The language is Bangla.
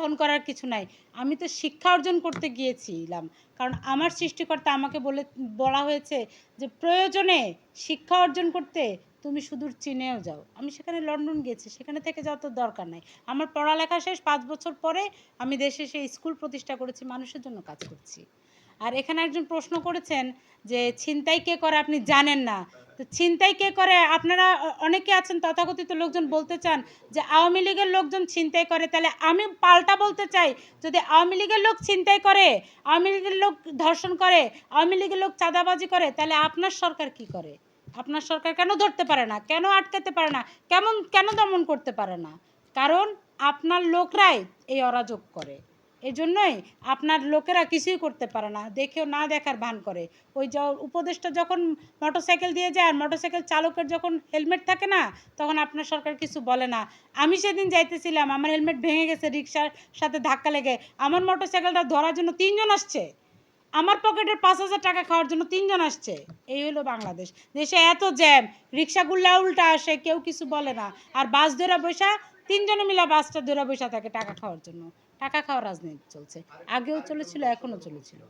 বহন করার কিছু নাই। আমি তো শিক্ষা অর্জন করতে গিয়েছিলাম। কারণ আমার সৃষ্টিকর্তা আমাকে বলে, বলা হয়েছে যে, প্রয়োজনে শিক্ষা অর্জন করতে তুমি সুদূর চীনেও যাও। আমি সেখানে লন্ডন গেছি সেখানে থেকে যাওয়ার তো দরকার নাই। আমার পড়ালেখা শেষ পাঁচ বছর পরে আমি দেশে সেই স্কুল প্রতিষ্ঠা করেছি, মানুষের জন্য কাজ করছি। আর এখানে একজন প্রশ্ন করেছেন যে, ছিনতাই কে করে আপনি জানেন না? ছিনতাই কে করে? আপনারা অনেকে আছেন তথাকথিত লোকজন বলতে চান যে আওয়ামী লীগের লোকজন ছিনতাই করে। তাহলে আমি পাল্টা বলতে চাই, যদি আওয়ামী লীগের লোক ছিনতাই করে, আওয়ামী লীগের লোক ধর্ষণ করে, আওয়ামী লীগের লোক চাঁদাবাজি করে, তাহলে আপনার সরকার কি করে? আপনার সরকার কেন ধরতে পারে না? কেন আটকাতে পারে না? কেমন, কেন দমন করতে পারে না? কারণ আপনার লোকরাই এই অরাজক করে। এই জন্যই আপনার লোকেরা কিছুই করতে পারে না। দেখেও না দেখার ভান করে। ওই উপদেশটা যখন মোটরসাইকেল দিয়ে যায় আর মোটরসাইকেল চালকের যখন হেলমেট থাকে না, তখন আপনার সরকার কিছু বলে না। আমি সেদিন যাইতেছিলাম, আমার হেলমেট ভেঙে গেছে, রিক্সার সাথে ধাক্কা লেগে। আমার মোটরসাইকেলটা ধরার জন্য তিনজন আসছে। আমার পকেটের পাঁচ হাজার টাকা খাওয়ার জন্য তিনজন আসছে। এই হলো বাংলাদেশ। দেশে এত জ্যাম, রিক্সাগুলা উল্টা আসে, কেউ কিছু বলে না। আর বাস ধরে বৈশা তিনজনে মিলা বাসটা ধরে বৈশা থাকে টাকা খাওয়ার জন্য। টাকা খাওয়ার রাজনীতি চলছে। আগেও চলেছিল এখনও চলেছিল।